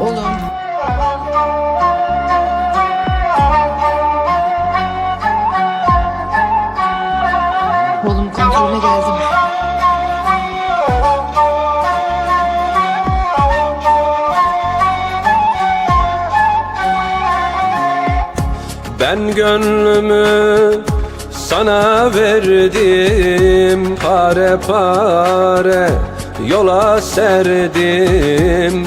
Oğlum. Oğlum kontrole geldim. Ben gönlümü sana verdim Pare pare yola serdim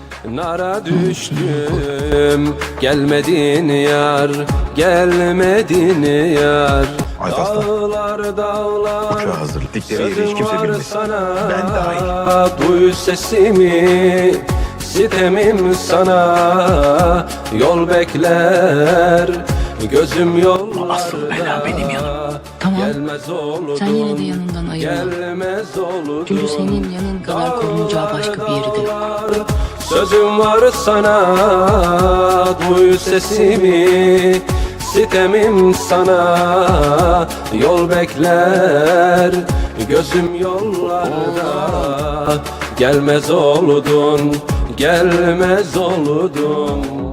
Nara düştüm Gelmedin yar, gelmedin yar Ay. Dağlar dağlar Uçağa hazır. Dikleri hiç kimse bilmesin. Ben dahil. Duy sesimi Sitemim sana Yol bekler Gözüm yollarda Asıl bela benim yanım. Tamam. Gelmez oldun Sen yine de yanından ayırma. Gelmez Gülü senin yanın kadar korunacağı başka bir yerde. Dağlar, Sözüm var sana Duy sesimi Sitemim sana Yol bekler Gözüm yollarda Gelmez oldun Gelmez oldun